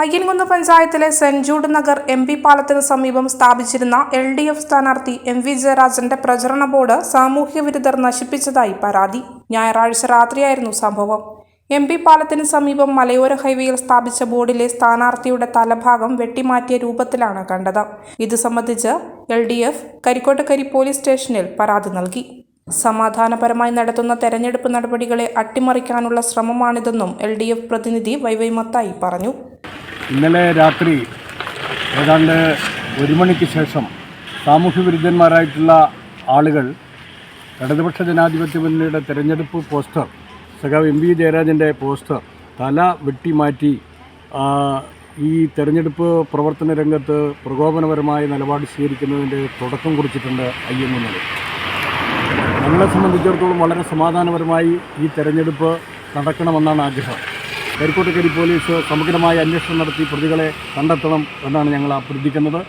അയ്യൻകുന്ന് പഞ്ചായത്തിലെ Saint Jude Nagar M P പാലത്തിന് സമീപം സ്ഥാപിച്ചിരുന്ന എൽ ഡി എഫ് സ്ഥാനാർത്ഥി എം വി ജയരാജന്റെ പ്രചരണ ബോർഡ് സാമൂഹ്യ വിരുദ്ധർ നശിപ്പിച്ചതായി പരാതി. ഞായറാഴ്ച രാത്രിയായിരുന്നു സംഭവം. എം പി പാലത്തിന് സമീപം മലയോര ഹൈവേയിൽ സ്ഥാപിച്ച ബോർഡിലെ സ്ഥാനാർത്ഥിയുടെ തലഭാഗം വെട്ടിമാറ്റിയ രൂപത്തിലാണ് കണ്ടത്. ഇത് സംബന്ധിച്ച് L D F Karikkottakkari police സ്റ്റേഷനിൽ പരാതി നൽകി. സമാധാനപരമായി നടത്തുന്ന തെരഞ്ഞെടുപ്പ് നടപടികളെ അട്ടിമറിക്കാനുള്ള ശ്രമമാണിതെന്നും എൽ ഡി എഫ് പ്രതിനിധി വൈവൈ മത്തായി പറഞ്ഞു. ഇന്നലെ രാത്രി ഏതാണ്ട് ഒരു മണിക്ക് ശേഷം സാമൂഹ്യ വിരുദ്ധന്മാരായിട്ടുള്ള ആളുകൾ ഇടതുപക്ഷ ജനാധിപത്യ മുന്നണിയുടെ തെരഞ്ഞെടുപ്പ് പോസ്റ്റർ സഖാവ് എം വി ജയരാജന്റെ പോസ്റ്റർ തല വെട്ടിമാറ്റി മാറ്റി ഈ തെരഞ്ഞെടുപ്പ് പ്രവർത്തന രംഗത്ത് പ്രകോപനപരമായ നിലപാട് സ്വീകരിക്കുന്നതിന്റെ തുടക്കം കുറിച്ചിട്ടുണ്ട് അയ്യങ്കുന്നത് നമ്മളെ സംബന്ധിച്ചിടത്തോളം വളരെ സമാധാനപരമായി ഈ തെരഞ്ഞെടുപ്പ് നടക്കണമെന്നാണ് ആഗ്രഹം. കരിക്കോട്ടക്കരി പോലീസ് സമഗ്രമായ അന്വേഷണം നടത്തി പ്രതികളെ കണ്ടെത്തണം എന്നാണ് ഞങ്ങൾ അഭ്യർത്ഥിക്കുന്നത്.